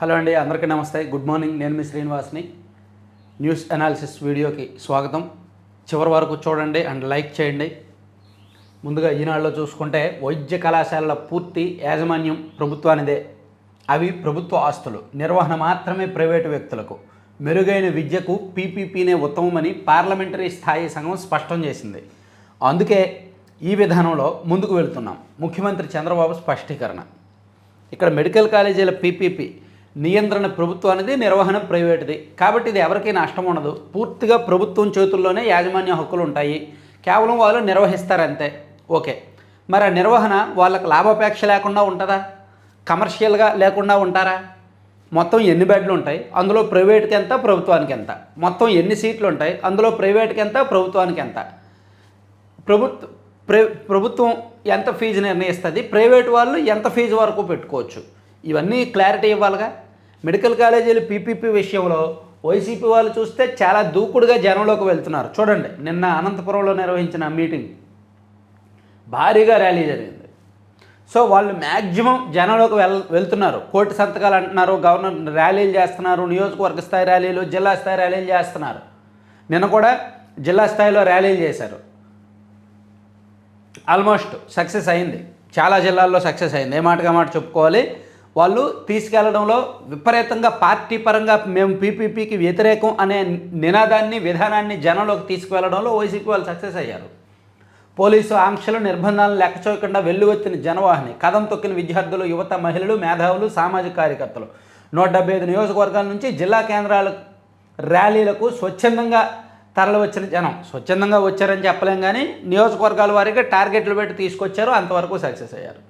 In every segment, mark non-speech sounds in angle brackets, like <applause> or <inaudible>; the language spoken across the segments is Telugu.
హలో అండి అందరికీ నమస్తే. గుడ్ మార్నింగ్ నేను మీ శ్రీనివాస్ని. న్యూస్ అనాలిసిస్ వీడియోకి స్వాగతం. చివరి వరకు చూడండి అండ్ లైక్ చేయండి. ముందుగా ఈనాడులో చూసుకుంటే వైద్య కళాశాలల పూర్తి యాజమాన్యం ప్రభుత్వానిదే. అవి ప్రభుత్వ ఆస్తులు. నిర్వహణ మాత్రమే ప్రైవేటు వ్యక్తులకు. మెరుగైన విద్యకు పీపీపీనే ఉత్తమమని పార్లమెంటరీ స్థాయి సంఘం స్పష్టం చేసింది. అందుకే ఈ విధానంలో ముందుకు వెళ్తున్నాం. ముఖ్యమంత్రి చంద్రబాబు స్పష్టీకరణ. ఇక్కడ మెడికల్ కాలేజీల పీపీపీ నియంత్రణ ప్రభుత్వానిది నిర్వహణ ప్రైవేటుది. కాబట్టి ఇది ఎవరికీ నష్టం ఉండదు. పూర్తిగా ప్రభుత్వం చేతుల్లోనే యాజమాన్య హక్కులు ఉంటాయి. కేవలం వాళ్ళు నిర్వహిస్తారంతే. ఓకే. మరి ఆ నిర్వహణ వాళ్ళకి లాభాపేక్ష లేకుండా ఉంటుందా? కమర్షియల్గా లేకుండా ఉంటారా? మొత్తం ఎన్ని బెడ్లు ఉంటాయి? అందులో ప్రైవేట్కి ఎంత? ప్రభుత్వానికి ఎంత? మొత్తం ఎన్ని సీట్లు ఉంటాయి? అందులో ప్రైవేట్కి ఎంత? ప్రభుత్వానికి ఎంత? ప్రభుత్వ ప్రభుత్వం ఎంత ఫీజు నిర్ణయిస్తుంది? ప్రైవేట్ వాళ్ళు ఎంత ఫీజు వరకు పెట్టుకోవచ్చు? ఇవన్నీ క్లారిటీ ఇవ్వాలిగా? మెడికల్ కాలేజీలు పీపీపీ విషయంలో వైసీపీ వాళ్ళు చూస్తే చాలా దూకుడుగా జనంలోకి వెళ్తున్నారు. చూడండి నిన్న అనంతపురంలో నిర్వహించిన మీటింగ్. భారీగా ర్యాలీ జరిగింది. సో వాళ్ళు మ్యాక్సిమం జనంలోకి వెల్ వెళ్తున్నారు. కోటి సంతకాలు అంటున్నారు గవర్నర్ ర్యాలీలు చేస్తున్నారు నియోజకవర్గ స్థాయి ర్యాలీలు జిల్లా స్థాయి ర్యాలీలు చేస్తున్నారు. నిన్న కూడా జిల్లా స్థాయిలో ర్యాలీలు చేశారు. ఆల్మోస్ట్ సక్సెస్ అయింది. చాలా జిల్లాల్లో సక్సెస్ అయింది. ఏ మాటగా మాట చెప్పుకోవాలి? వాళ్ళు తీసుకెళ్ళడంలో విపరీతంగా పార్టీ పరంగా మేము పీపీపీకి వ్యతిరేకం అనే నినాదాన్ని విధానాన్ని జనంలోకి తీసుకువెళ్ళడంలో వైసీపీ వాళ్ళు సక్సెస్ అయ్యారు. పోలీసు ఆంక్షలు నిర్బంధాలను లెక్క చేయకుండా వెల్లువెత్తిన జనవాహిని కథం తొక్కిన విద్యార్థులు యువత మహిళలు మేధావులు సామాజిక కార్యకర్తలు. నూట డెబ్బై ఐదు నియోజకవర్గాల నుంచి జిల్లా కేంద్రాల ర్యాలీలకు స్వచ్ఛందంగా తరలివచ్చిన జనం. స్వచ్ఛందంగా వచ్చారని చెప్పలేం కానీ నియోజకవర్గాల వారికి టార్గెట్లు పెట్టి తీసుకొచ్చారు అంతవరకు సక్సెస్ అయ్యారు.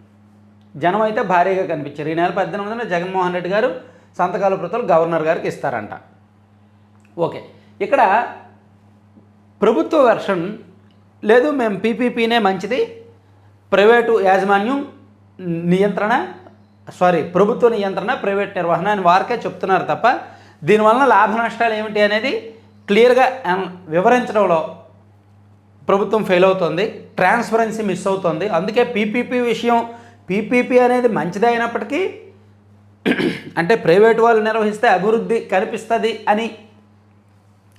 జనం అయితే భారీగా కనిపించారు. ఈ నెల పద్దెనిమిదిన జగన్మోహన్ రెడ్డి గారు సంతకాల ప్రతులు గవర్నర్ గారికి ఇస్తారంట. ఓకే. ఇక్కడ ప్రభుత్వ వెర్షన్ లేదు మేము పీపీపీనే మంచిది ప్రైవేటు యాజమాన్యం నియంత్రణ సారీ ప్రభుత్వ నియంత్రణ ప్రైవేట్ నిర్వహణ అని వారికే చెప్తున్నారు తప్ప దీనివలన లాభ నష్టాలు ఏమిటి అనేది క్లియర్గా వివరించడంలో ప్రభుత్వం ఫెయిల్ అవుతుంది ట్రాన్స్పరెన్సీ మిస్ అవుతుంది. అందుకే పీపీపీ విషయం పీపీపీ అనేది మంచిదే అయినప్పటికీ అంటే ప్రైవేట్ వాళ్ళు నిర్వహిస్తే అభివృద్ధి కనిపిస్తుంది అని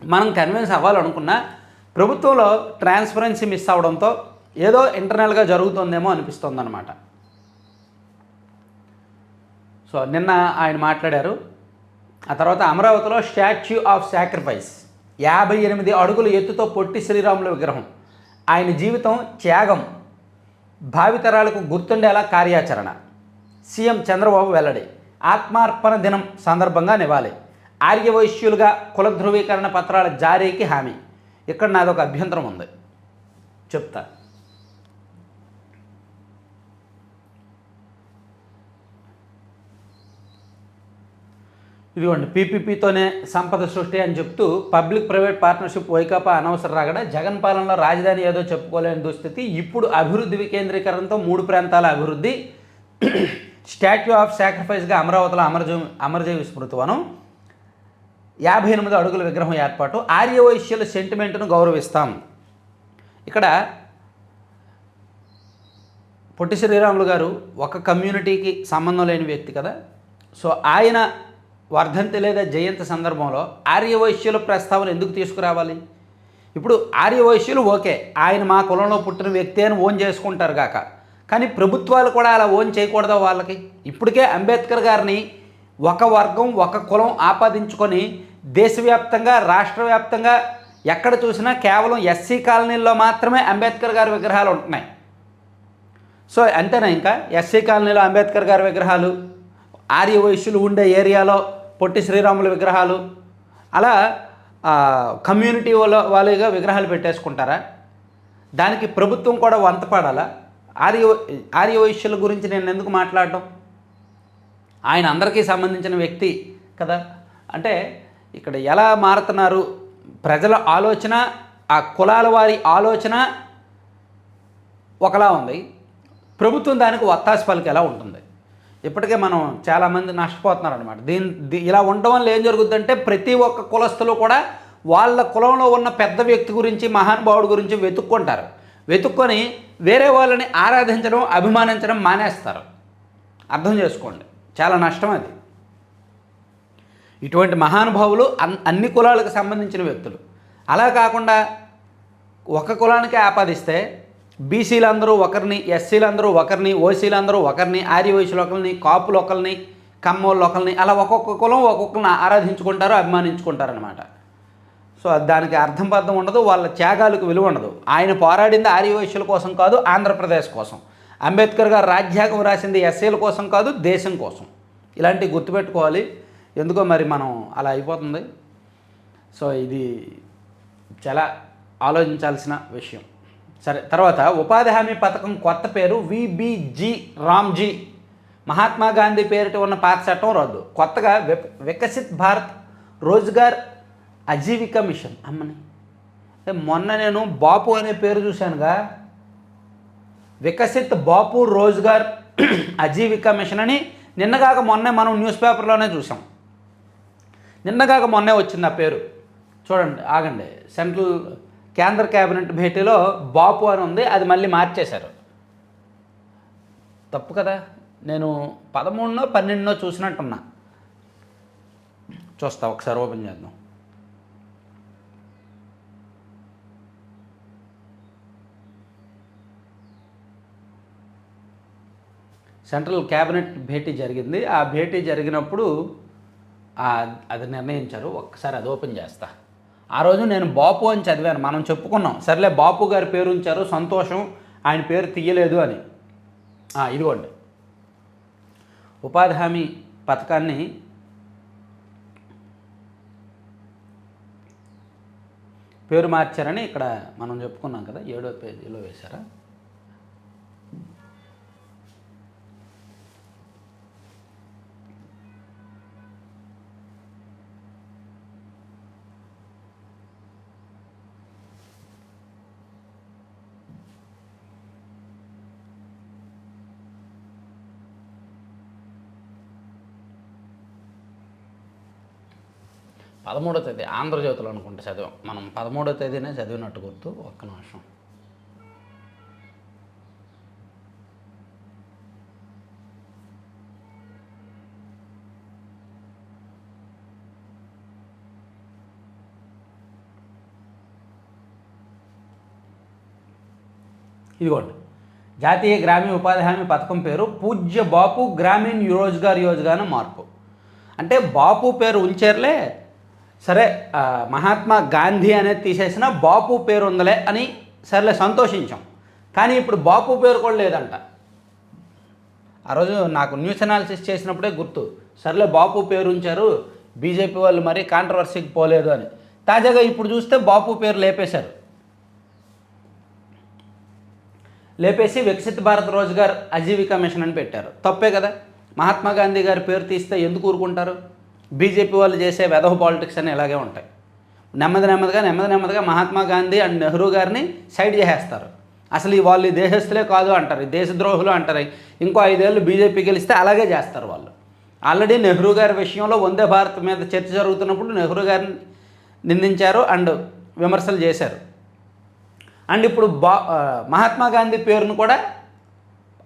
మనం కన్విన్స్ అవ్వాలనుకున్నా ప్రభుత్వంలో ట్రాన్స్పరెన్సీ మిస్ అవడంతో ఏదో ఇంటర్నల్గా జరుగుతుందేమో అనిపిస్తుంది అనమాట సో నిన్న ఆయన మాట్లాడారు. ఆ తర్వాత అమరావతిలో స్టాచ్యూ ఆఫ్ సాక్రిఫైస్ యాభై ఎనిమిది అడుగుల ఎత్తుతో పొట్టి శ్రీరాముల విగ్రహం. ఆయన జీవితం త్యాగం. భావితరాలకు గుర్తుండేలా కార్యాచరణ. సీఎం చంద్రబాబు వెల్లడి. ఆత్మార్పణ దినం సందర్భంగా నివాళి. ఆర్యవైశ్యులుగా కుల ధృవీకరణ పత్రాల జారీకి హామీ. ఇక్కడ నాదొక అభ్యంతరం ఉంది. చెప్తా. ఇదిగోండి పీపీపీతోనే సంపద సృష్టి అని చెప్తూ పబ్లిక్ ప్రైవేట్ పార్ట్నర్షిప్ వైకాపా అనవసర రాగడ జగన్ పాలనలో రాజధాని ఏదో చెప్పుకోలేని దుస్థితి ఇప్పుడు అభివృద్ధి వికేంద్రీకరణతో మూడు ప్రాంతాల అభివృద్ధి. స్టాట్యూ ఆఫ్ సాక్రిఫైస్గా అమరావతిలో అమరజీ అమరజీవి స్మృతివనం. యాభై ఎనిమిది అడుగుల విగ్రహం ఏర్పాటు. ఆర్యవైశ్యుల సెంటిమెంట్ను గౌరవిస్తాం. ఇక్కడ పొట్టి శ్రీరాములు గారు ఒక కమ్యూనిటీకి సంబంధం లేని వ్యక్తి కదా. సో ఆయన వర్ధంతి లేదా జయంతి సందర్భంలో ఆర్యవైశ్యుల ప్రస్తావన ఎందుకు తీసుకురావాలి? ఇప్పుడు ఆర్యవైశ్యులు ఓకే ఆయన మా కులంలో పుట్టిన వ్యక్తి అని ఓన్ చేసుకుంటారు కాక కానీ ప్రభుత్వాలు కూడా అలా ఓన్ చేయకూడదా వాళ్ళకి? ఇప్పటికే అంబేద్కర్ గారిని ఒక వర్గం ఒక కులం ఆపాదించుకొని దేశవ్యాప్తంగా రాష్ట్ర వ్యాప్తంగా ఎక్కడ చూసినా కేవలం ఎస్సీ కాలనీల్లో మాత్రమే అంబేద్కర్ గారి విగ్రహాలు ఉంటున్నాయి. సో అంతేనా ఇంకా? ఎస్సీ కాలనీలో అంబేద్కర్ గారి విగ్రహాలు ఆర్య ఉండే ఏరియాలో పొట్టి శ్రీరాముల విగ్రహాలు అలా కమ్యూనిటీ వాళ్ళ వాళ్ళుగా విగ్రహాలు పెట్టేసుకుంటారా? దానికి ప్రభుత్వం కూడా వంతపడాలా ఆర్య ఆర్య గురించి నేను ఎందుకు మాట్లాడటం ఆయన అందరికీ సంబంధించిన వ్యక్తి కదా? అంటే ఇక్కడ ఎలా మారుతున్నారు? ప్రజల ఆలోచన ఆ కులాల వారి ఆలోచన ఒకలా ఉంది. ప్రభుత్వం దానికి ఒత్తాసి పలికి ఎలా ఉంటుంది. ఇప్పటికే మనం చాలామంది నష్టపోతున్నారు అనమాట దీని దీ- ఇలా ఉండడం వల్ల ఏం జరుగుతుందంటే ప్రతి ఒక్క కులస్తులు కూడా వాళ్ళ కులంలో ఉన్న పెద్ద వ్యక్తి గురించి మహానుభావుడి గురించి వెతుక్కుంటారు. వెతుక్కొని వేరే వాళ్ళని ఆరాధించడం అభిమానించడం మానేస్తారు. అర్థం చేసుకోండి. చాలా నష్టం అది. ఇటువంటి మహానుభావులు అన్ అన్ని కులాలకు సంబంధించిన వ్యక్తులు. అలా కాకుండా ఒక కులానికి ఆపాదిస్తే బీసీలందరూ ఒకరిని ఎస్సీలందరూ ఒకరిని ఓసీలందరూ ఒకరిని ఆర్యవైశ్యులు ఒకరిని కాపులు ఒకరిని కమ్మోళ్ళు ఒకరిని అలా ఒక్కొక్క కులం ఒక్కొక్కరిని ఆరాధించుకుంటారు అభిమానించుకుంటారనమాట సో దానికి అర్థం పర్థం ఉండదు వాళ్ళ త్యాగాలకు విలువ ఉండదు. ఆయన పోరాడింది ఆర్యవైశ్యుల కోసం కాదు ఆంధ్రప్రదేశ్ కోసం. అంబేద్కర్ గారు రాజ్యాంగం రాసింది ఎస్సీల కోసం కాదు దేశం కోసం. ఇలాంటివి గుర్తుపెట్టుకోవాలి. ఎందుకో మరి మనం అలా అయిపోతుంది. సో ఇది చాలా ఆలోచించాల్సిన విషయం. సరే తర్వాత ఉపాధి హామీ పథకం కొత్త పేరు విబిజి రామ్జీ మహాత్మా గాంధీ పేరిట ఉన్న పాత చట్టం రద్దు. కొత్తగా విక్- వికసిత్ భారత్ రోజ్గార్ అజీవిక మిషన్. అమ్మని. మొన్న నేను బాపు అనే పేరు చూశానుగా. వికసిత్ బాపు రోజ్గార్ <clears throat> అజీవిక మిషన్ అని నిన్నగాక మొన్నే మనం న్యూస్ పేపర్లోనే చూసాం నిన్నగాక మొన్నే వచ్చింది ఆ పేరు. చూడండి ఆగండి. సెంట్రల్ కేంద్ర కేబినెట్ భేటీలో బాపు అని ఉంది అది మళ్ళీ మార్చేశారు. తప్పు కదా నేను పదమూడునో పన్నెండునో చూసినట్టున్నా. చూస్తా ఒకసారి ఓపెన్ చేద్దాం. సెంట్రల్ క్యాబినెట్ భేటీ జరిగింది. ఆ భేటీ జరిగినప్పుడు అది నిర్ణయించారు. ఒక్కసారి అది ఓపెన్ చేస్తా. ఆ రోజు నేను బాపు అని చదివాను. మనం చెప్పుకున్నాం. సర్లే బాపు గారి పేరు ఉంచారు సంతోషం. ఆయన పేరు తీయలేదు అని. ఇదిగోండి. ఉపాధి హామీ పథకాన్ని పేరు మార్చారని ఇక్కడ మనం చెప్పుకున్నాం కదా ఏడో పేజీలో వేశారా? పదమూడో తేదీ ఆంధ్రజ్యోతిలో అనుకుంటే చదివాం. మనం పదమూడో తేదీనే చదివినట్టు గుర్తు ఒక్క నిమిషం. ఇదిగోండి. జాతీయ గ్రామీణ ఉపాధి హామీ పథకం పేరు పూజ్య బాపు గ్రామీణ రోజ్గార్ యోజ్గాన మార్పు. అంటే బాపు పేరు ఉంచేర్లే సరే మహాత్మా గాంధీ అనేది తీసేసిన బాపు పేరు ఉందలే అని సర్లే సంతోషించాం. కానీ ఇప్పుడు బాపు పేరు కూడా లేదంట. ఆ రోజు నాకు న్యూస్ అనాలిసిస్ చేసినప్పుడే గుర్తు. సర్లే బాపు పేరు ఉంచారు బీజేపీ వాళ్ళు మరీ కాంట్రవర్సీకి పోలేదు అని. తాజాగా ఇప్పుడు చూస్తే బాపు పేరు లేపేశారు. లేపేసి వికసిత్ భారత్ రోజ్గార్ అజీవికా మిషన్ అని పెట్టారు. తప్పే కదా? మహాత్మా గాంధీ గారి పేరు తీస్తే ఎందుకు ఊరుకుంటారు? బీజేపీ వాళ్ళు చేసే వెధవ పాలిటిక్స్ అని ఇలాగే ఉంటాయి. నెమ్మది నెమ్మదిగా నెమ్మది నెమ్మదిగా మహాత్మా గాంధీ అండ్ నెహ్రూ గారిని సైడ్ చేసేస్తారు. అసలు ఈ వాళ్ళు ఈ దేశస్తులే కాదు అంటారు దేశద్రోహులు అంటారు. ఇంకో ఐదేళ్ళు బీజేపీ గెలిస్తే అలాగే చేస్తారు వాళ్ళు. ఆల్రెడీ నెహ్రూ గారి విషయంలో వందే భారత్ మీద చర్చ జరుగుతున్నప్పుడు నెహ్రూ గారిని నిందించారు అండ్ విమర్శలు చేశారు. అండ్ ఇప్పుడు బా మహాత్మా గాంధీ పేరును కూడా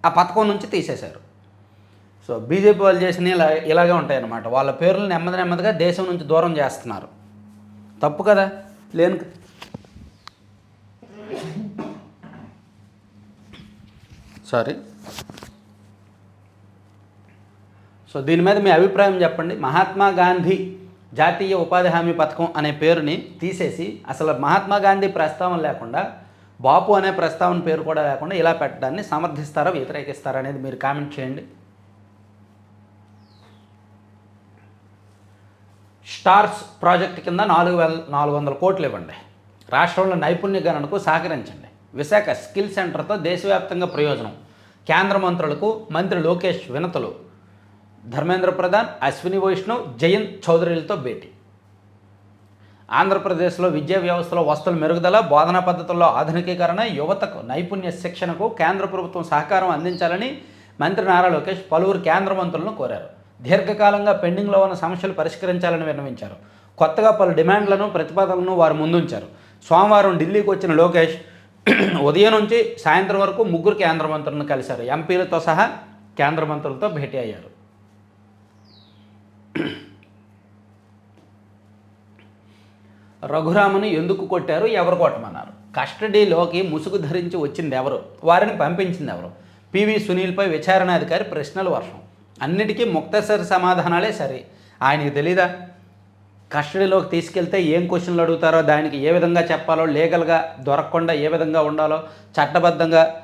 ఆ పథకం నుంచి తీసేశారు. సో బీజేపీ వాళ్ళు చేసిన ఇలా ఇలాగే ఉంటాయన్నమాట. వాళ్ళ పేర్లు నెమ్మది నెమ్మదిగా దేశం నుంచి దూరం చేస్తున్నారు. తప్పు కదా? లేను సారీ సో దీని మీద మీ అభిప్రాయం చెప్పండి. మహాత్మా గాంధీ జాతీయ ఉపాధి హామీ పథకం అనే పేరుని తీసేసి అసలు మహాత్మా గాంధీ ప్రస్తావన లేకుండా బాపు అనే ప్రస్తావన పేరు కూడా లేకుండా ఇలా పెట్టడాన్ని సమర్థిస్తారా వ్యతిరేకిస్తారా అనేది మీరు కామెంట్ చేయండి. స్టార్స్ ప్రాజెక్ట్ కింద నాలుగు వేల నాలుగు వందల కోట్లు ఇవ్వండి. రాష్ట్రంలో నైపుణ్య గణనకు సహకరించండి. విశాఖ స్కిల్ సెంటర్తో దేశవ్యాప్తంగా ప్రయోజనం. కేంద్ర మంత్రులకు మంత్రి లోకేష్ వినతులు. ధర్మేంద్ర ప్రధాన్ అశ్విని వైష్ణవ్ జయంత్ చౌదరిలతో భేటీ. ఆంధ్రప్రదేశ్లో విద్యా వ్యవస్థలో వస్తువుల మెరుగుదల బోధనా పద్ధతుల్లో ఆధునికీకరణ యువతకు నైపుణ్య శిక్షణకు కేంద్ర ప్రభుత్వం సహకారం అందించాలని మంత్రి నారా లోకేష్ పలువురు కేంద్ర మంత్రులను కోరారు. దీర్ఘకాలంగా పెండింగ్లో ఉన్న సమస్యలు పరిష్కరించాలని విన్నవించారు. కొత్తగా పలు డిమాండ్లను ప్రతిపాదనలను వారు ముందుంచారు. సోమవారం ఢిల్లీకి వచ్చిన లోకేష్ <clears throat> ఉదయం నుంచి సాయంత్రం వరకు ముగ్గురు కేంద్ర మంత్రులను కలిశారు. ఎంపీలతో సహా కేంద్ర మంత్రులతో భేటీ అయ్యారు. <clears throat> రఘురామని ఎందుకు కొట్టారు? ఎవరు కొట్టమన్నారు? కస్టడీలోకి ముసుగు ధరించి వచ్చింది ఎవరు వారిని పంపించింది ఎవరు పివి సునీల్పై విచారణాధికారి ప్రశ్నలు వర్షం. అన్నిటికీ ముక్తసరి సమాధానాలే సరే. ఆయనకి తెలీదా? కస్టడీలోకి తీసుకెళ్తే ఏం క్వశ్చన్లు అడుగుతారో దానికి ఏ విధంగా చెప్పాలో లీగల్గా దొరకకుండా ఏ విధంగా ఉండాలో చట్టబద్ధంగా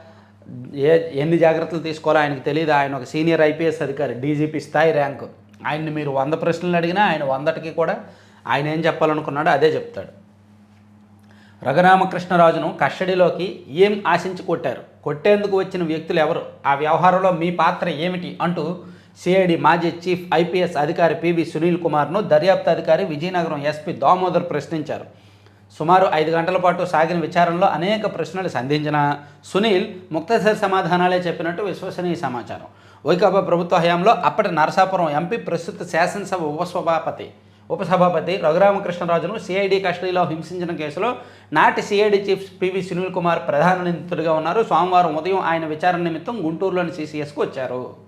ఏ ఎన్ని జాగ్రత్తలు తీసుకోవాలో ఆయనకు తెలియదు ఆయన ఒక సీనియర్ ఐపీఎస్ అధికారి డీజీపీ స్థాయి ర్యాంకు. ఆయన్ని మీరు వంద ప్రశ్నలు అడిగినా ఆయన వందటికి కూడా ఆయన ఏం చెప్పాలనుకున్నాడో అదే చెప్తాడు. రఘురామకృష్ణరాజును కస్టడీలోకి ఏం ఆశించి కొట్టారు? కొట్టేందుకు వచ్చిన వ్యక్తులు ఎవరు? ఆ వ్యవహారంలో మీ పాత్ర ఏమిటి? అంటూ సిఐడి మాజీ చీఫ్ ఐపీఎస్ అధికారి పివి సునీల్ కుమార్ను దర్యాప్తు అధికారి విజయనగరం ఎస్పీ దామోదర్ ప్రశ్నించారు. సుమారు ఐదు గంటల పాటు సాగిన విచారణలో అనేక ప్రశ్నలు సంధించిన సునీల్ ముక్తసరి సమాధానాలే చెప్పినట్టు విశ్వసనీయ సమాచారం. వైకాపా ప్రభుత్వ హయాంలో అప్పటి నరసాపురం ఎంపీ ప్రస్తుత శాసనసభ ఉపసభాపతి ఉపసభాపతి రఘురామకృష్ణరాజును సిఐడి కస్టడీలో హింసించిన కేసులో నాటి CID chief PV Sunil Kumar ప్రధాన నిందితుడిగా ఉన్నారు. సోమవారం ఉదయం ఆయన విచారణ నిమిత్తం గుంటూరులోని సీసీఎస్కు వచ్చారు.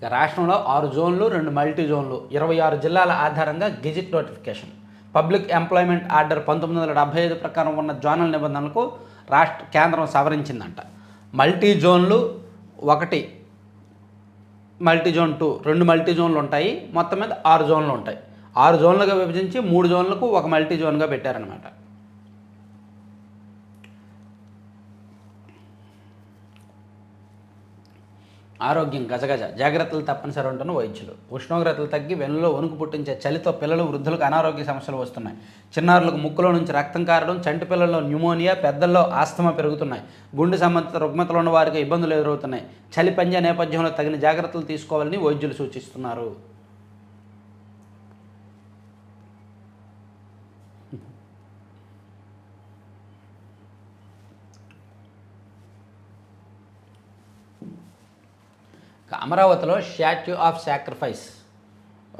ఇక రాష్ట్రంలో ఆరు జోన్లు రెండు మల్టీ జోన్లు. ఇరవై ఆరు జిల్లాల ఆధారంగా gazette notification. Public employment order పంతొమ్మిది వందల డెబ్బై ఐదు ప్రకారం ఉన్న జోనల్ నిబంధనలకు రాష్ట్ర కేంద్రం సవరించిందంట. మల్టీ జోన్లు ఒకటి మల్టీ జోన్ టూ రెండు మల్టీ జోన్లు ఉంటాయి. మొత్తం మీద ఆరు జోన్లు ఉంటాయి. ఆరు జోన్లుగా విభజించి మూడు జోన్లకు ఒక మల్టీ జోన్గా పెట్టారనమాట ఆరోగ్యం గజగజ. జాగ్రత్తలు తప్పనిసరి ఉంటున్న వైద్యులు. ఉష్ణోగ్రతలు తగ్గి వెన్నులో వణుకు పుట్టించే చలితో పిల్లలు వృద్ధులకు అనారోగ్య సమస్యలు వస్తున్నాయి. చిన్నారులకు ముక్కులో నుంచి రక్తం కారడం చంటి పిల్లల్లో న్యూమోనియా పెద్దల్లో ఆస్తమా పెరుగుతున్నాయి. గుండె సంబంధిత రుగ్మతలు ఉన్న వారికి ఇబ్బందులు ఎదురవుతున్నాయి. చలి పంజా నేపథ్యంలో తగిన జాగ్రత్తలు తీసుకోవాలని వైద్యులు సూచిస్తున్నారు. అమరావతిలో statue of sacrifice.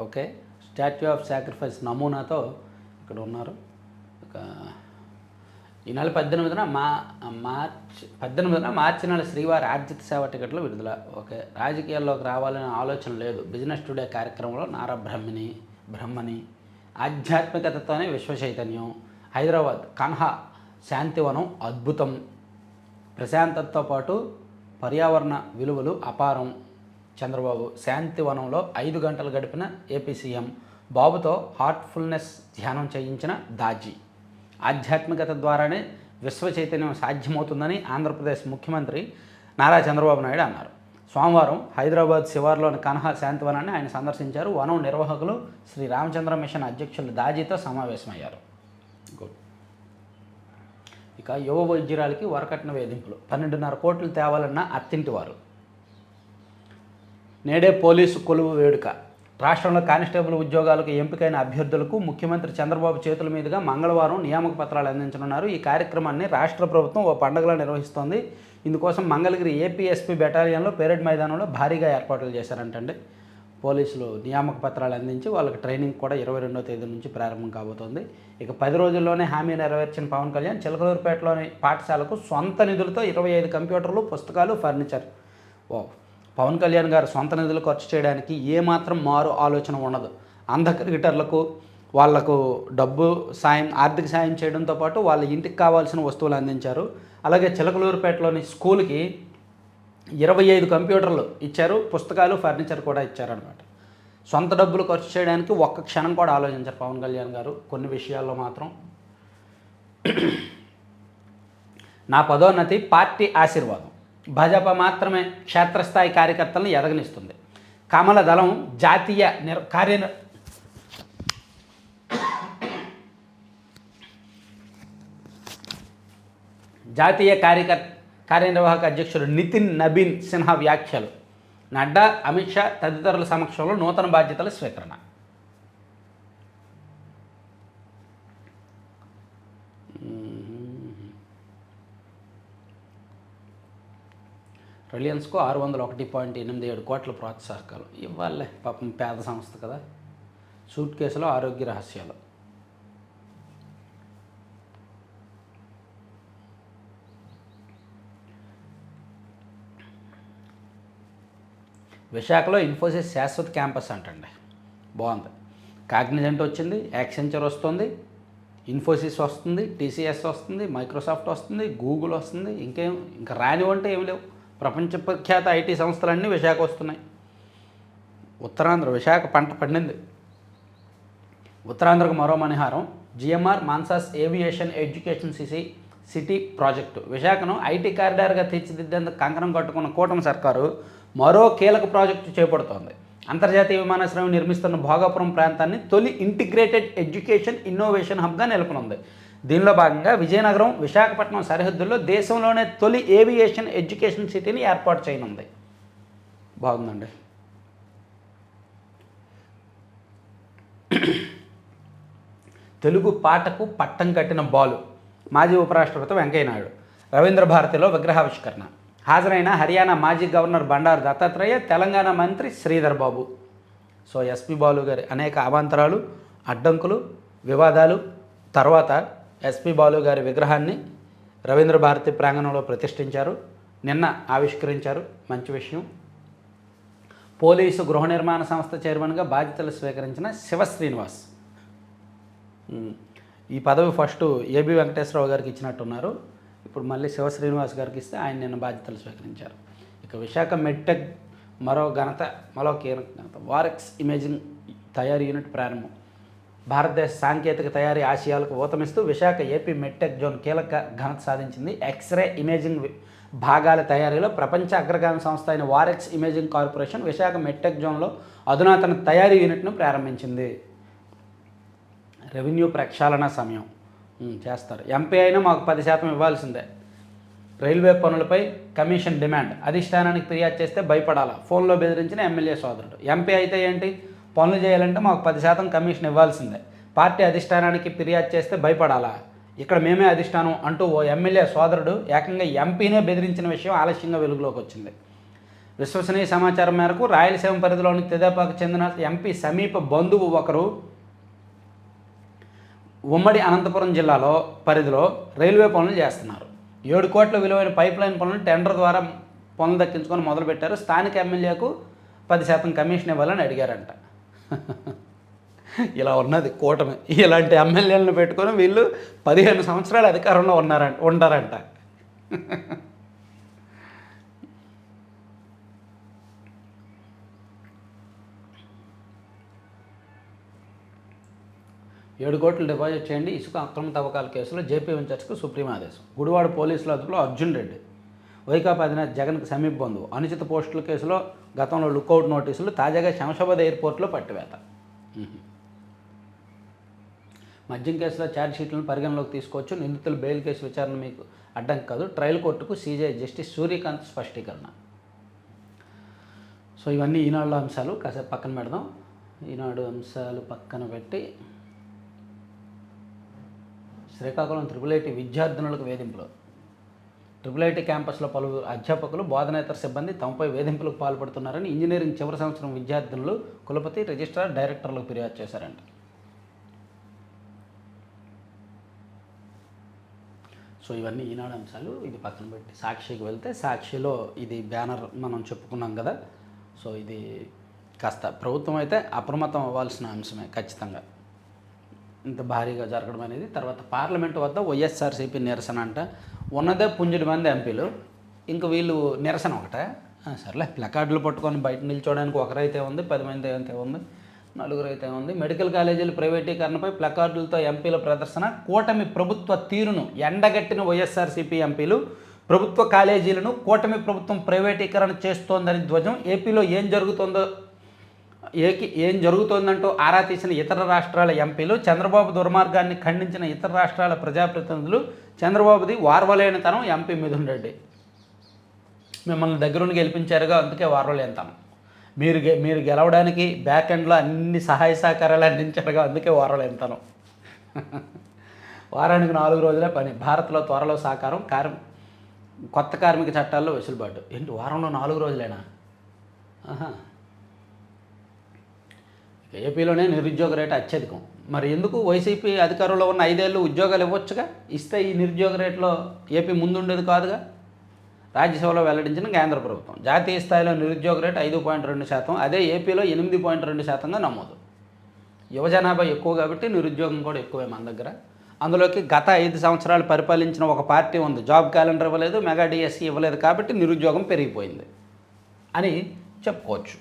Okay? Statue of sacrifice నమూనాతో ఇక్కడ ఉన్నారు. ఒక ఈ నెల పద్దెనిమిదిన మా మార్చ్ పద్దెనిమిదిన మార్చి నెల శ్రీవారి ఆర్జిత సేవ టికెట్లు విడుదల. ఓకే? రాజకీయాల్లోకి రావాలనే ఆలోచన లేదు. బిజినెస్ టుడే కార్యక్రమంలో నారా బ్రహ్మిణి బ్రహ్మని ఆధ్యాత్మికతతోనే విశ్వచైతన్యం హైదరాబాద్ కన్హా శాంతివనం అద్భుతం ప్రశాంతతతో పాటు పర్యావరణ విలువలు అపారం. చంద్రబాబు శాంతివనంలో ఐదు గంటలు గడిపిన ఏపీ సీఎం బాబుతో హార్ట్ఫుల్నెస్ ధ్యానం చేయించిన దాజీ. ఆధ్యాత్మికత ద్వారానే విశ్వ చైతన్యం సాధ్యమవుతుందని ఆంధ్రప్రదేశ్ ముఖ్యమంత్రి నారా చంద్రబాబు నాయుడు అన్నారు. సోమవారం హైదరాబాద్ శివార్లోని కన్హా శాంతివనాన్ని ఆయన సందర్శించారు. వనం నిర్వాహకులు శ్రీ రామచంద్ర మిషన్ అధ్యక్షులు దాజీతో సమావేశమయ్యారు. గుడ్. ఇక యువ వైద్యురాలకి వరకట్న వేధింపులు. పన్నెండున్నర కోట్లు తేవాలన్న అత్తింటి వారు నేడే పోలీసు కొలువు వేడుక. రాష్ట్రంలో కానిస్టేబుల్ ఉద్యోగాలకు ఎంపికైన అభ్యర్థులకు ముఖ్యమంత్రి చంద్రబాబు చేతుల మీదుగా మంగళవారం నియామక పత్రాలు అందించనున్నారు. ఈ కార్యక్రమాన్ని రాష్ట్ర ప్రభుత్వం ఓ పండుగలా నిర్వహిస్తోంది. ఇందుకోసం మంగళగిరి ఏపీఎస్పీ బెటాలియన్లో పెరేడ్ మైదానంలో భారీగా ఏర్పాట్లు చేశారంటండి. పోలీసులు నియామక పత్రాలు అందించి వాళ్ళకి ట్రైనింగ్ కూడా ఇరవై రెండో తేదీ నుంచి ప్రారంభం కాబోతోంది. ఇక పది రోజుల్లోనే హామీ నెరవేర్చిన పవన్ కళ్యాణ్ చిలకలూరుపేటలోని పాఠశాలకు సొంత నిధులతో ఇరవై ఐదు కంప్యూటర్లు పుస్తకాలు ఫర్నిచర్ ఓ పవన్ కళ్యాణ్ గారు సొంత నిధులు ఖర్చు చేయడానికి ఏమాత్రం మారు ఆలోచన ఉండదు. అంధ క్రికెటర్లకు వాళ్ళకు డబ్బు సాయం ఆర్థిక సాయం చేయడంతో పాటు వాళ్ళ ఇంటికి కావాల్సిన వస్తువులు అందించారు. అలాగే చిలకలూరుపేటలోని స్కూల్కి ఇరవై ఐదు కంప్యూటర్లు ఇచ్చారు. పుస్తకాలు ఫర్నిచర్ కూడా ఇచ్చారనమాట సొంత డబ్బులు ఖర్చు చేయడానికి ఒక్క క్షణం కూడా ఆలోచించారు పవన్ కళ్యాణ్ గారు కొన్ని విషయాల్లో మాత్రం. నా పదోన్నతి పార్టీ ఆశీర్వాదం. భాజపా మాత్రమే క్షేత్రస్థాయి కార్యకర్తలను ఎదగనిస్తుంది. కమల దళం జాతీయ నిర్ కార్య జాతీయ కార్యకర్త కార్యనిర్వాహక అధ్యక్షుడు నితిన్ నబీన్ సిన్హా వ్యాఖ్యలు. నడ్డా అమిత్ షా తదితరుల సమక్షంలో నూతన బాధ్యతల స్వీకరణ. రిలయన్స్కు ఆరు వందల ఒకటి పాయింట్ ఎనిమిది ఏడు కోట్ల ప్రోత్సాహకాలు. ఇవ్వాలే పాపం పేద సంస్థ కదా. సూట్ కేసులో ఆరోగ్య రహస్యాలు. విశాఖలో ఇన్ఫోసిస్ శాశ్వత క్యాంపస్ అంటండి. బాగుంది. కాగ్నిజెంట్ వచ్చింది యాక్సెంచర్ వస్తుంది ఇన్ఫోసిస్ వస్తుంది టీసీఎస్ వస్తుంది మైక్రోసాఫ్ట్ వస్తుంది గూగుల్ వస్తుంది ఇంకేం ఇంకా రానివంటే ఏమి లేవు. ప్రపంచ ప్రఖ్యాత ఐటీ సంస్థలన్నీ విశాఖ వస్తున్నాయి. ఉత్తరాంధ్ర విశాఖ పంట పండింది. ఉత్తరాంధ్రకు మరో మణిహారం GMR MANSAS aviation education CC city project. విశాఖను ఐటీ కారిడార్గా తీర్చిదిద్దేందుకు కంకణం కట్టుకున్న కూటమి సర్కారు మరో కీలక ప్రాజెక్టు చేపడుతోంది. అంతర్జాతీయ విమానాశ్రయం నిర్మిస్తున్న భోగాపురం ప్రాంతాన్ని తొలి ఇంటిగ్రేటెడ్ ఎడ్యుకేషన్ ఇన్నోవేషన్ హబ్గా నెలకొనుంది. దీనిలో భాగంగా విజయనగరం విశాఖపట్నం సరిహద్దుల్లో దేశంలోనే తొలి ఏవియేషన్ ఎడ్యుకేషన్ సిటీని ఏర్పాటు చేయనుంది. బాగుందండి. తెలుగు పాటకు పట్టం కట్టిన బాలు మాజీ ఉపరాష్ట్రపతి వెంకయ్యనాయుడు రవీంద్ర భారతిలో విగ్రహావిష్కరణ. హాజరైన హర్యానా మాజీ గవర్నర్ బండారు దత్తాత్రేయ తెలంగాణ మంత్రి శ్రీధర్ బాబు. సో ఎస్పి బాలు గారి అనేక అవాంతరాలు అడ్డంకులు వివాదాలు తర్వాత ఎస్పి బాలు గారి విగ్రహాన్ని రవీంద్ర భారతి ప్రాంగణంలో ప్రతిష్ఠించారు. నిన్న ఆవిష్కరించారు. మంచి విషయం. పోలీసు గృహ నిర్మాణ సంస్థ చైర్మన్గా బాధ్యతలు స్వీకరించిన శివ శ్రీనివాస్. ఈ పదవి ఫస్ట్ ఏబి వెంకటేశ్వరరావు గారికి ఇచ్చినట్టున్నారు. ఇప్పుడు మళ్ళీ శివ శ్రీనివాస్ గారికి ఇస్తే ఆయన నిన్న బాధ్యతలు స్వీకరించారు. ఇక విశాఖ మెడ్టెక్ మరో ఘనత మరో కీలక ఘనత. వారెక్స్ ఇమేజింగ్ తయారీ యూనిట్ ప్రారంభం. భారతదేశ సాంకేతిక తయారీ ఆశయాలకు ఊతమిస్తూ విశాఖ ఏపీ మెడ్టెక్ జోన్ కీలక ఘనత సాధించింది. ఎక్స్రే ఇమేజింగ్ భాగాల తయారీలో ప్రపంచ అగ్రగామి సంస్థ అయిన Varex imaging corporation Visakha medtech జోన్లో అధునాతన తయారీ యూనిట్ను ప్రారంభించింది. రెవెన్యూ ప్రక్షాళన సమయం. చేస్తారు. ఎంపీ అయినా మాకు పది శాతం ఇవ్వాల్సిందే. రైల్వే పనులపై కమిషన్ డిమాండ్. అధిష్టానానికి ఫిర్యాదు చేస్తే భయపడాలా? ఫోన్లో బెదిరించిన ఎమ్మెల్యే సోదరుడు. ఎంపీ అయితే ఏంటి? పనులు చేయాలంటే మాకు పది శాతం కమిషన్ ఇవ్వాల్సిందే. పార్టీ అధిష్టానానికి ఫిర్యాదు చేస్తే భయపడాలా? ఇక్కడ మేమే అధిష్టానం అంటూ ఓ ఎమ్మెల్యే సోదరుడు ఏకంగా ఎంపీనే బెదిరించిన విషయం ఆలస్యంగా వెలుగులోకి వచ్చింది. విశ్వసనీయ సమాచారం మేరకు రాయలసీమ పరిధిలోని తెదేపాకు చెందిన ఎంపీ సమీప బంధువు ఒకరు ఉమ్మడి అనంతపురం జిల్లాలో పరిధిలో రైల్వే పనులు చేస్తున్నారు. ఏడు కోట్ల విలువైన పైప్ లైన్ పనులు టెండర్ ద్వారా పనులు దక్కించుకొని మొదలుపెట్టారు. స్థానిక ఎమ్మెల్యేకు పది శాతం కమిషన్ ఇవ్వాలని అడిగారంట. ఇలా ఉన్నది కూటమి. ఇలాంటి ఎమ్మెల్యేలను పెట్టుకొని వీళ్ళు పదిహేను సంవత్సరాలు అధికారంలో ఉన్నారంట ఉండరంట. ఏడు కోట్లు డిపాజిట్ చేయండి. ఇసుక అక్రమ తవ్వకాల కేసులో జేపీ వెంచర్స్కు సుప్రీం ఆదేశం గుడివాడ పోలీసుల అదుపులో అర్జున్ రెడ్డి. వైకాపా అధినేత జగన్కు సమీప బంధువు. అనుచిత పోస్టుల కేసులో గతంలో లుకౌట్ నోటీసులు తాజాగా శంషాబాద్ ఎయిర్పోర్ట్లో పట్టివేత. మద్యం కేసులో ఛార్జ్షీట్లను పరిగణలోకి తీసుకోవచ్చు. నిందితులు బెయిల్ కేసు విచారణ మీకు అడ్డం కాదు. ట్రయల్ కోర్టుకు సీజే జస్టిస్ సూర్యకాంత్ స్పష్టీకరణ. సో ఇవన్నీ ఈనాడు అంశాలు. కాసేపు పక్కన పెడదాం. ఈనాడు అంశాలు పక్కన పెట్టి శ్రీకాకుళం త్రిపుల్ ఐటీ విద్యార్థినులకు వేధింపులు. ట్రిపుల్ ఐటీ క్యాంపస్లో పలువురు అధ్యాపకులు బోధనేతర సిబ్బంది తమపై వేధింపులకు పాల్పడుతున్నారని ఇంజనీరింగ్ చివరి సంవత్సరం విద్యార్థినులు కులపతి రిజిస్ట్రార్ డైరెక్టర్లకు ఫిర్యాదు చేశారంట. సో ఇవన్నీ ఈనాడు అంశాలు. ఇది పక్కన పెట్టి సాక్షికి వెళ్తే సాక్షిలో ఇది బ్యానర్ మనం చెప్పుకున్నాం కదా. సో ఇది కాస్త ప్రభుత్వం అయితే అప్రమత్తం అవ్వాల్సిన అంశమే ఖచ్చితంగా. ఇంత భారీగా జరగడం అనేది. తర్వాత పార్లమెంట్ వద్ద వైఎస్ఆర్సీపీ నిరసన అంట. ఉన్నదే పుంజుడి మంది ఎంపీలు. ఇంక వీళ్ళు నిరసన ఒకటే. సర్లే ప్లకార్డులు పట్టుకొని బయట నిల్చోడానికి ఒకరైతే ఉంది పది మంది అయితే ఉంది నలుగురు అయితే ఉంది. మెడికల్ కాలేజీల ప్రైవేటీకరణపై ప్లకార్డులతో ఎంపీల ప్రదర్శన కూటమి ప్రభుత్వ తీరును ఎండగట్టిన వైఎస్ఆర్సీపీ ఎంపీలు ప్రభుత్వ కాలేజీలను కూటమి ప్రభుత్వం ప్రైవేటీకరణ చేస్తోందని ధ్వజం. ఏపీలో ఏం జరుగుతుందో ఏకి ఏం జరుగుతోందంటూ ఆరా తీసిన ఇతర రాష్ట్రాల ఎంపీలు చంద్రబాబు దుర్మార్గాన్ని ఖండించిన ఇతర రాష్ట్రాల ప్రజాప్రతినిధులు చంద్రబాబుది వార్వలేనితనం ఎంపీ మిథున్ రెడ్డి మిమ్మల్ని దగ్గరుండి గెలిపించారుగా అందుకే వార్వలేనితనం. మీరు గె మీరు గెలవడానికి బ్యాక్ ఎండ్లో అన్ని సహాయ సహకారాలు అందించారుగా అందుకే వార్వలేనితనం. వారానికి నాలుగు రోజులే పని. భారత్లో త్వరలో సహకారం కార్మి కొత్త కార్మిక చట్టాల్లో వెసులుబాటు. ఏంటి వారంలో నాలుగు రోజులేనా? ఆహా. ఏపీలోనే నిరుద్యోగ రేటు అత్యధికం. మరి ఎందుకు వైసీపీ అధికారంలో ఉన్న ఐదేళ్ళు ఉద్యోగాలు ఇవ్వచ్చుగా? ఇస్తే ఈ నిరుద్యోగ రేట్లో ఏపీ ముందుండేది కాదుగా? రాజ్యసభలో వెల్లడించిన కేంద్ర ప్రభుత్వం. జాతీయ స్థాయిలో నిరుద్యోగ రేటు ఐదు పాయింట్ రెండు శాతం అదే ఏపీలో ఎనిమిది పాయింట్ రెండు శాతంగా నమోదు. యువజనాభా ఎక్కువ కాబట్టి నిరుద్యోగం కూడా ఎక్కువే మన దగ్గర. అందులోకి గత ఐదు సంవత్సరాలు పరిపాలించిన ఒక పార్టీ ఉంది. జాబ్ క్యాలెండర్ ఇవ్వలేదు మెగా డిఎస్సి ఇవ్వలేదు కాబట్టి నిరుద్యోగం పెరిగిపోయింది అని చెప్పుకోవచ్చు.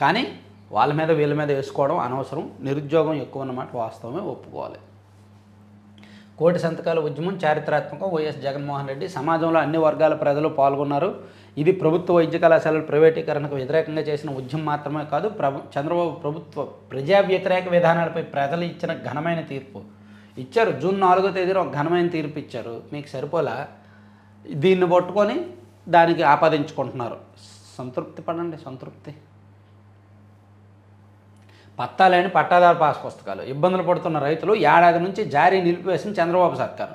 కానీ వాళ్ళ మీద వీళ్ళ మీద వేసుకోవడం అనవసరం. నిరుద్యోగం ఎక్కువ అన్నమాట వాస్తవమే ఒప్పుకోవాలి. కోటి సంతకాల ఉద్యమం చారిత్రాత్మకం. వైఎస్ జగన్మోహన్ రెడ్డి సమాజంలో అన్ని వర్గాల ప్రజలు పాల్గొన్నారు. ఇది ప్రభుత్వ వైద్య కళాశాలల ప్రైవేటీకరణకు వ్యతిరేకంగా చేసిన ఉద్యమం మాత్రమే కాదు ప్రభు చంద్రబాబు ప్రభుత్వ ప్రజా వ్యతిరేక విధానాలపై ప్రజలు ఇచ్చిన ఘనమైన తీర్పు. ఇచ్చారు. జూన్ నాలుగో తేదీన ఒక ఘనమైన తీర్పు ఇచ్చారు. మీకు సరిపోలా? దీన్ని పట్టుకొని దానికి ఆపాదించుకుంటున్నారు. సంతృప్తి పడండి సంతృప్తి. పత్తాలేని పట్టాదారు పాస్ పుస్తకాలు. ఇబ్బందులు పడుతున్న రైతులు ఏడాది నుంచి జారీ నిలిపివేసిన చంద్రబాబు సర్కారు.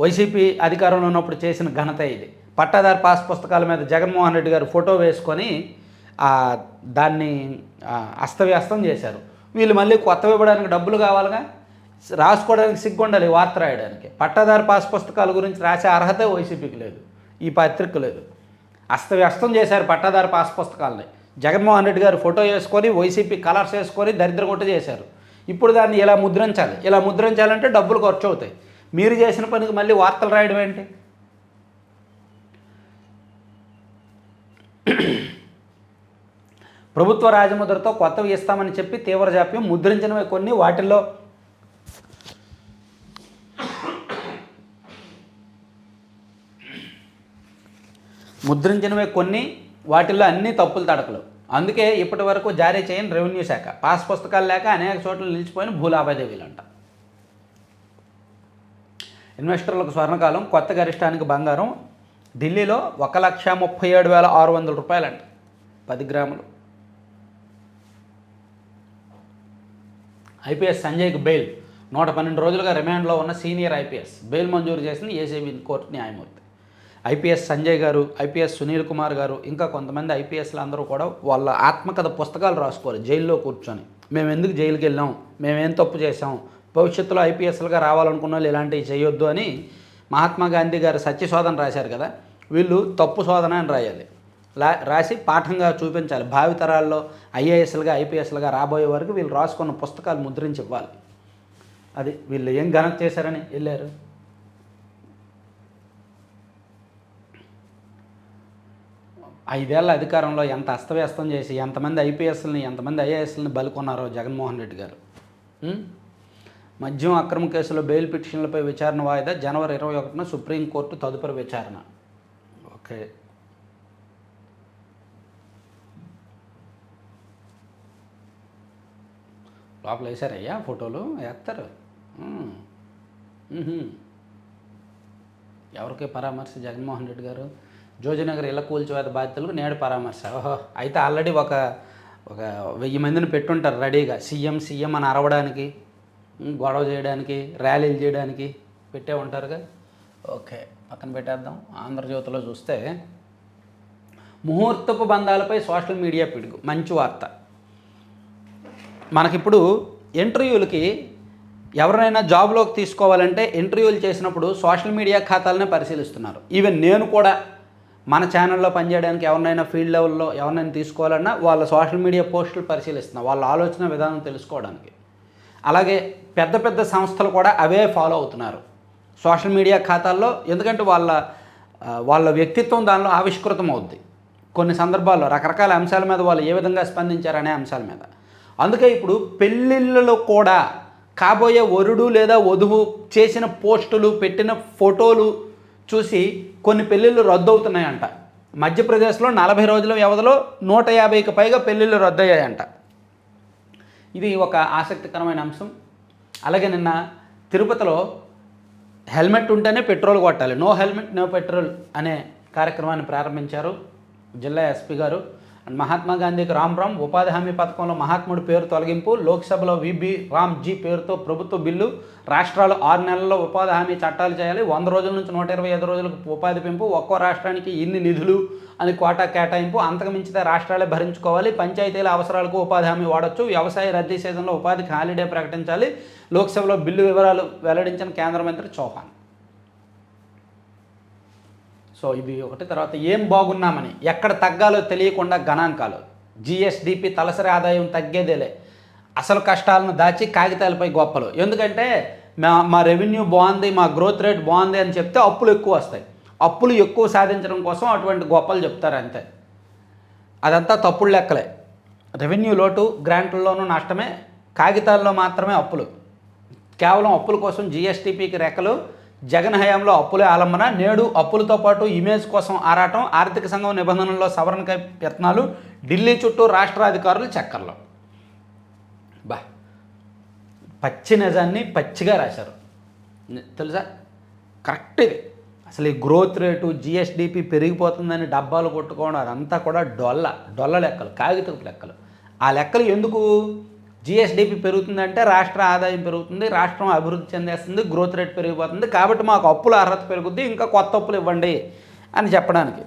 వైసీపీ అధికారంలో ఉన్నప్పుడు చేసిన ఘనత ఇది. పట్టాదారు పాస్ పుస్తకాల మీద జగన్మోహన్ రెడ్డి గారు ఫోటో వేసుకొని దాన్ని అస్తవ్యస్తం చేశారు. వీళ్ళు మళ్ళీ కొత్తవి ఇవ్వడానికి డబ్బులు కావాలిగా? రాసుకోవడానికి సిగ్గుండాలి వార్త రాయడానికి. పట్టాదారు పాస్ పుస్తకాల గురించి రాసే అర్హత వైసీపీకి లేదు. ఈ పత్రిక లేదు. అస్తవ్యస్తం చేశారు పట్టాదారు పాస్ పుస్తకాలని. జగన్మోహన్ రెడ్డి గారు ఫోటో వేసుకొని వైసీపీ కలర్స్ వేసుకొని దరిద్ర కొట్ట చేశారు. ఇప్పుడు దాన్ని ఇలా ముద్రించాలి? ఇలా ముద్రించాలంటే డబ్బులు ఖర్చు అవుతాయి. మీరు చేసిన పనికి మళ్ళీ వార్తలు రాయడం ఏంటి? ప్రభుత్వ రాజముద్రతో కొత్తవి ఇస్తామని చెప్పి తీవ్ర జాప్యం ముద్రించినవి కొన్ని వాటిల్లో. ముద్రించినవి కొన్ని వాటిల్లో అన్ని తప్పులు తడకలు. అందుకే ఇప్పటి వరకు జారీ చేయని రెవెన్యూ శాఖ. పాస్ పుస్తకాలు లేక అనేక చోట్ల నిలిచిపోయిన భూలాభాదేవీలంట ఇన్వెస్టర్లకు స్వర్ణకాలం కొత్త గరిష్టానికి బంగారం. ఢిల్లీలో ఒక లక్ష ముప్పై ఏడు వేల ఆరు వందల రూపాయలంట పది గ్రాములు. ఐపీఎస్ సంజయ్కి బెయిల్. నూట పన్నెండు రోజులుగా రిమాండ్లో ఉన్న సీనియర్ ఐపీఎస్. బెయిల్ మంజూరు చేసిన ఏసీబీ కోర్టు న్యాయమూర్తి. ఐపీఎస్ సంజయ్ గారు ఐపీఎస్ సునీల్ కుమార్ గారు ఇంకా కొంతమంది ఐపీఎస్లు అందరూ కూడా వాళ్ళ ఆత్మకథ పుస్తకాలు రాసుకోవాలి జైల్లో కూర్చొని. మేము ఎందుకు జైలుకి వెళ్ళాం? మేమేం తప్పు చేసాం భవిష్యత్తులో ఐపీఎస్లుగా రావాలనుకున్న వాళ్ళు ఇలాంటివి చేయొద్దు అని మహాత్మా గాంధీ గారు సత్య శోధన రాశారు కదా వీళ్ళు తప్పు శోధన అని రాయాలి. లా రాసి పాఠంగా చూపించాలి. భావితరాల్లో ఐఏఎస్లుగా ఐపీఎస్లుగా రాబోయే వరకు వీళ్ళు రాసుకున్న పుస్తకాలు ముద్రించి ఇవ్వాలి అది వీళ్ళు ఏం ఘనత చేశారని వెళ్ళారు? ఐదేళ్ళ అధికారంలో ఎంత అస్తవ్యస్తం చేసి ఎంతమంది ఐపీఎస్ని ఎంతమంది ఐఏఎస్ని బలుకొన్నారో జగన్మోహన్ రెడ్డి గారు? మద్యం అక్రమ కేసులో బెయిల్ పిటిషన్లపై విచారణ వాయిదా జనవరి ఇరవై ఒకటిన సుప్రీంకోర్టు తదుపరి విచారణ. ఓకే. లోపల వేశారయ్యా ఫోటోలు? వేస్తారు. ఎవరికి పరామర్శ జగన్మోహన్ రెడ్డి గారు? జోజనగర్ ఇళ్ళ కూల్చివేత బాధితులకు నేడు పరామర్శ. ఓహో అయితే ఆల్రెడీ ఒక ఒక వెయ్యి మందిని పెట్టుంటారు రెడీగా. సీఎం సీఎం అని అరవడానికి గొడవ చేయడానికి ర్యాలీలు చేయడానికి పెట్టే ఉంటారుగా? ఓకే పక్కన పెట్టేద్దాం. ఆంధ్రజ్యోతిలో చూస్తే ముహూర్తపు బంధాలపై సోషల్ మీడియా పిడుగు. మంచి వార్త. మనకిప్పుడు ఇంటర్వ్యూలకి ఎవరైనా జాబ్లోకి తీసుకోవాలంటే ఇంటర్వ్యూలు చేసినప్పుడు సోషల్ మీడియా ఖాతాలనే పరిశీలిస్తున్నారు. ఈవెన్ నేను కూడా మన ఛానల్లో పనిచేయడానికి ఎవరినైనా ఫీల్డ్ లెవెల్లో ఎవరినైనా తీసుకోవాలన్నా వాళ్ళ సోషల్ మీడియా పోస్టులు పరిశీలిస్తున్నా వాళ్ళ ఆలోచన విధానం తెలుసుకోవడానికి. అలాగే పెద్ద పెద్ద సంస్థలు కూడా అవే ఫాలో అవుతున్నారు. సోషల్ మీడియా ఖాతాల్లో ఎందుకంటే వాళ్ళ వాళ్ళ వ్యక్తిత్వం దానిలో ఆవిష్కృతం అవుద్ది. కొన్ని సందర్భాల్లో రకరకాల అంశాల మీద వాళ్ళు ఏ విధంగా స్పందించారనే అంశాల మీద. అందుకే ఇప్పుడు పెళ్ళిళ్ళలో కూడా కాబోయే వరుడు లేదా వధువు చేసిన పోస్టులు పెట్టిన ఫోటోలు చూసి కొన్ని పెళ్ళిళ్ళు రద్దు అవుతున్నాయంట మధ్యప్రదేశ్లో నలభై రోజుల వ్యవధిలో నూట యాభైకి పైగా పెళ్ళిళ్ళు రద్దయ్యాయంట. ఇది ఒక ఆసక్తికరమైన అంశం. అలాగే నిన్న తిరుపతిలో హెల్మెట్ ఉంటేనే పెట్రోల్ కొట్టాలి. నో హెల్మెట్ నో పెట్రోల్ అనే కార్యక్రమాన్ని ప్రారంభించారు జిల్లా ఎస్పీ గారు. అండ్ మహాత్మా గాంధీకి రామ్ రామ్ ఉపాధి హామీ పథకంలో మహాత్ముడి పేరు తొలగింపు. లోక్సభలో విబి రామ్ జీ పేరుతో ప్రభుత్వ బిల్లు. రాష్ట్రాలు ఆరు నెలల్లో ఉపాధి హామీ చట్టాలు చేయాలి. వంద రోజుల నుంచి నూట ఇరవై ఐదు రోజులకు ఉపాధి పెంపు. ఒక్కో రాష్ట్రానికి ఇన్ని నిధులు అని కోటా కేటాయింపు. అంతకుమించితే రాష్ట్రాలే భరించుకోవాలి. పంచాయతీల అవసరాలకు ఉపాధి హామీ వాడచ్చు. వ్యవసాయ రద్దీ సీజన్లో ఉపాధికి హాలిడే ప్రకటించాలి. లోక్సభలో బిల్లు వివరాలు వెల్లడించిన కేంద్ర మంత్రి చౌహాన్. సో ఇది ఒకటి. తర్వాత ఏం బాగున్నామని ఎక్కడ తగ్గాలో తెలియకుండా గణాంకాలు. జిఎస్డిపి తలసరి ఆదాయం తగ్గేదేలే. అసలు కష్టాలను దాచి కాగితాలపై గొప్పలు. ఎందుకంటే మా మా రెవెన్యూ బాగుంది మా గ్రోత్ రేట్ బాగుంది అని చెప్తే అప్పులు ఎక్కువ వస్తాయి. అప్పులు ఎక్కువ సాధించడం కోసం అటువంటి గొప్పలు చెప్తారు అంతే. అదంతా తప్పుడు లెక్కలే. రెవెన్యూ లోటు గ్రాంట్లలోనూ నష్టమే కాగితాల్లో మాత్రమే అప్పులు. కేవలం అప్పుల కోసం జిఎస్టీపీకి రెక్కలు జగన్ హయాంలో అప్పులే ఆలంబన నేడు అప్పులతో పాటు ఇమేజ్ కోసం ఆరాటం ఆర్థిక సంఘం నిబంధనల్లో సవరణకై యత్నాలు ఢిల్లీ చుట్టూ రాష్ట్ర అధికారులు చక్కర్లు. బా. పచ్చి నిజాన్ని పచ్చిగా రాశారు. తెలుసా? కరెక్ట్ ఇది. అసలు ఈ గ్రోత్ రేటు జిఎస్డిపి పెరిగిపోతుందని డబ్బాలు కొట్టుకోవడం అదంతా కూడా డొల్ల డొల్ల లెక్కలు కాగితపు లెక్కలు. ఆ లెక్కలు ఎందుకు? జిఎస్డిపి పెరుగుతుందంటే రాష్ట్ర ఆదాయం పెరుగుతుంది రాష్ట్రం అభివృద్ధి చెందేస్తుంది గ్రోత్ రేట్ పెరిగిపోతుంది. కాబట్టి మాకు అప్పుల అర్హత పెరుగుద్ది ఇంకా కొత్త అప్పులు ఇవ్వండి అని చెప్పడానికి.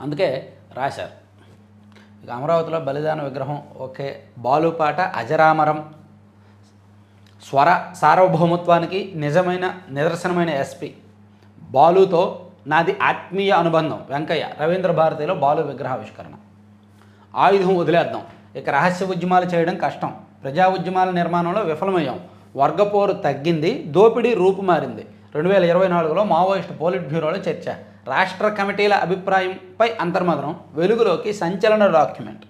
అందుకే రాశారు. ఇక అమరావతిలో బలిదాన విగ్రహం ఓకే. బాలుపాట అజరామరం. స్వర సార్వభౌమత్వానికి నిజమైన నిదర్శనమైన ఎస్పి బాలుతో నాది ఆత్మీయ అనుబంధం. వెంకయ్య రవీంద్ర భారతిలో బాలు విగ్రహావిష్కరణ. ఆయుధం వదిలేద్దాం. ఇక రహస్య ఉద్యమాలు చేయడం కష్టం. ప్రజా ఉద్యమాల నిర్మాణంలో విఫలమయ్యాం. వర్గపోరు తగ్గింది దోపిడీ రూపుమారింది. రెండు వేల ఇరవై నాలుగులో మావోయిస్ట్ పోలిట్ బ్యూరోలో చర్చ. రాష్ట్ర కమిటీల అభిప్రాయంపై అంతర్మదనం వెలుగులోకి సంచలన డాక్యుమెంట్.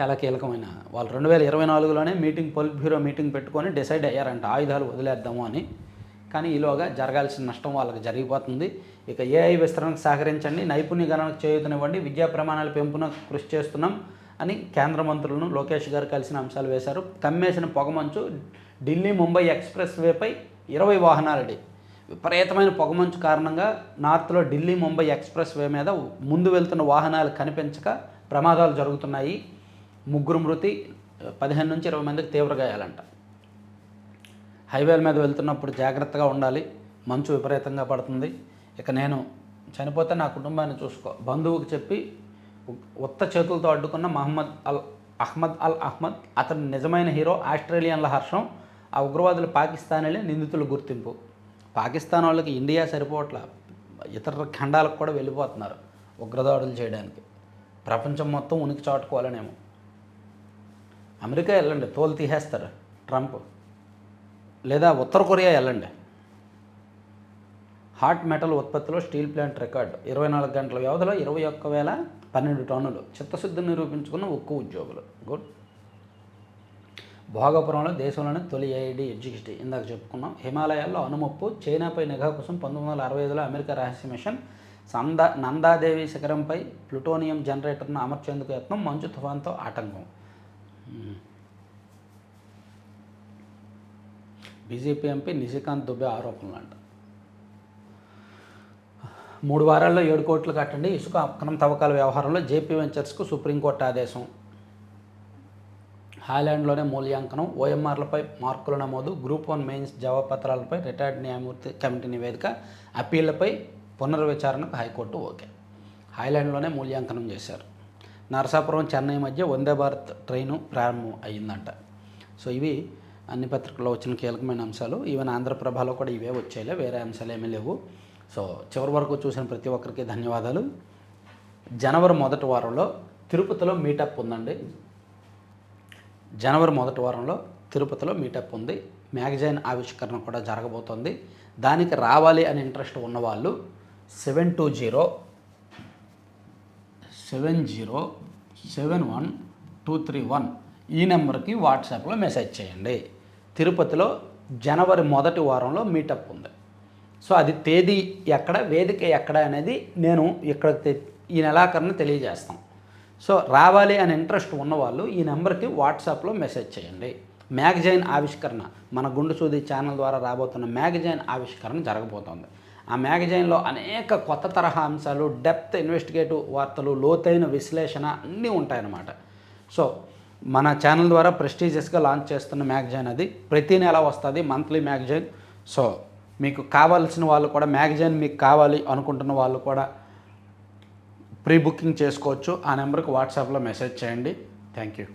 చాలా కీలకమైన వాళ్ళు రెండు వేల ఇరవై నాలుగులోనే మీటింగ్ పొలిట్ బ్యూరో మీటింగ్ పెట్టుకొని డిసైడ్ అయ్యారంట ఆయుధాలు వదిలేద్దాము అని. కానీ ఈలోగా జరగాల్సిన నష్టం వాళ్ళకి జరిగిపోతుంది. ఇక ఏఐ విస్తరణకు సహకరించండి నైపుణ్య గణనకు చేయుతనివ్వండి విద్యా ప్రమాణాల పెంపున కృషి చేస్తున్నాం. అని కేంద్ర మంత్రులను లోకేష్ గారు కలిసిన అంశాలు వేశారు. కమ్మేసిన పొగమంచు ఢిల్లీ ముంబై ఎక్స్ప్రెస్ వేపై ఇరవై వాహనాలడి విపరీతమైన పొగమంచు కారణంగా నార్త్లో ఢిల్లీ ముంబై ఎక్స్ప్రెస్ వే మీద ముందు వెళ్తున్న వాహనాలు కనిపించక ప్రమాదాలు జరుగుతున్నాయి. ముగ్గురు మృతి పదిహేను నుంచి ఇరవై మందికి తీవ్ర గాయాలంట. హైవేల మీద వెళ్తున్నప్పుడు జాగ్రత్తగా ఉండాలి. మంచు విపరీతంగా పడుతుంది. ఇక నేను చనిపోతే నా కుటుంబాన్ని చూసుకో. బంధువుకి చెప్పి ఉత్త చేతులతో అడ్డుకున్న మహమ్మద్ అల్ అహ్మద్ అల్ అహ్మద్ అతని నిజమైన హీరో ఆస్ట్రేలియన్ల హర్షం ఆ ఉగ్రవాదులు పాకిస్తానీలే నిందితుల గుర్తింపు. పాకిస్తాన్ వాళ్ళకి ఇండియా సరిపోవట్ల. ఇతర ఖండాలకు కూడా వెళ్ళిపోతున్నారు ఉగ్రదాడులు చేయడానికి. ప్రపంచం మొత్తం ఉనికి చాటుకోవాలనేమో. అమెరికా వెళ్ళండి తోలు తీసేస్తారు ట్రంప్. లేదా ఉత్తర కొరియా వెళ్ళండి. హాట్ మెటల్ ఉత్పత్తిలో స్టీల్ ప్లాంట్ రికార్డు. ఇరవై నాలుగు గంటల వ్యవధిలో ఇరవై ఒక్క వేల పన్నెండు టన్నులు చిత్తశుద్ధిని నిరూపించుకున్న ఉక్కు ఉద్యోగులు. గుడ్. భోగపురంలో దేశంలోనే తొలి ఐఐడి ఎడ్యుకేషన్ ఇందాక చెప్పుకున్నాం. హిమాలయాల్లో అనుమప్పు చైనాపై నిఘా కోసం పంతొమ్మిది వందల అరవై ఐదులో అమెరికా రహస్య మిషన్ సందా నందాదేవి శిఖరంపై ప్లుటోనియం జనరేటర్ను అమర్చేందుకు యత్నం మంచు తుఫాన్తో ఆటంకం. బీజేపీ ఎంపీ నిశికాంత్ దుబే ఆరోపణలు అంట మూడు వారాల్లో ఏడు కోట్లు కట్టండి. ఇసుక అక్రమ తవ్వకాల వ్యవహారంలో జేపీ వెంచర్స్కు సుప్రీంకోర్టు ఆదేశం. హాయ్లాండ్లోనే మూల్యాంకనం. ఓఎంఆర్లపై మార్కుల నమోదు. గ్రూప్ వన్ మెయిన్స్ జవాబపత్రాలపై రిటైర్డ్ న్యాయమూర్తి కమిటీ నివేదిక. అప్పీళ్ళపై పునర్విచారణకు హైకోర్టు ఓకే. హాయ్లాండ్లోనే మూల్యాంకనం చేశారు. నరసాపురం చెన్నై మధ్య వందే భారత్ ట్రైను ప్రారంభం అయ్యిందంట. సో ఇవి అన్ని పత్రికల్లో వచ్చిన కీలకమైన అంశాలు. ఈవెన్ ఆంధ్రప్రభలో కూడా ఇవే వచ్చాయిలే. వేరే అంశాలు ఏమీ లేవు. సో చివరి వరకు చూసిన ప్రతి ఒక్కరికి ధన్యవాదాలు. జనవరి మొదటి వారంలో తిరుపతిలో మీటప్ ఉందండి. జనవరి మొదటి వారంలో తిరుపతిలో మీటప్ ఉంది. మ్యాగజైన్ ఆవిష్కరణ కూడా జరగబోతోంది. దానికి రావాలి అని ఇంట్రెస్ట్ ఉన్నవాళ్ళు seven two zero seven zero seven one two three one ఈ నెంబర్కి వాట్సాప్లో మెసేజ్ చేయండి. తిరుపతిలో జనవరి మొదటి వారంలో మీటప్ ఉంది. సో అది తేదీ ఎక్కడ వేదిక ఎక్కడ అనేది నేను ఇక్కడ ఈ నెలాఖరున తెలియజేస్తాం. సో రావాలి అనే ఇంట్రెస్ట్ ఉన్నవాళ్ళు ఈ నెంబర్కి వాట్సాప్లో మెసేజ్ చేయండి. మ్యాగజైన్ ఆవిష్కరణ మన గుండు సూది ఛానల్ ద్వారా రాబోతున్న మ్యాగజైన్ ఆవిష్కరణ జరగబోతోంది. ఆ మ్యాగజైన్లో అనేక కొత్త తరహా అంశాలు డెప్త్ ఇన్వెస్టిగేటివ్ వార్తలు లోతైన విశ్లేషణ అన్నీ ఉంటాయన్నమాట. సో మన ఛానల్ ద్వారా ప్రెస్టీజియస్గా లాంచ్ చేస్తున్న మ్యాగజైన్ అది. ప్రతి నెల వస్తుంది మంత్లీ మ్యాగజైన్. సో మీకు కావాల్సిన వాళ్ళు కూడా మ్యాగజైన్ మీకు కావాలి అనుకుంటున్న వాళ్ళు కూడా ప్రీ బుకింగ్ చేసుకోవచ్చు. ఆ నెంబర్కి వాట్సాప్లో మెసేజ్ చేయండి. Thank you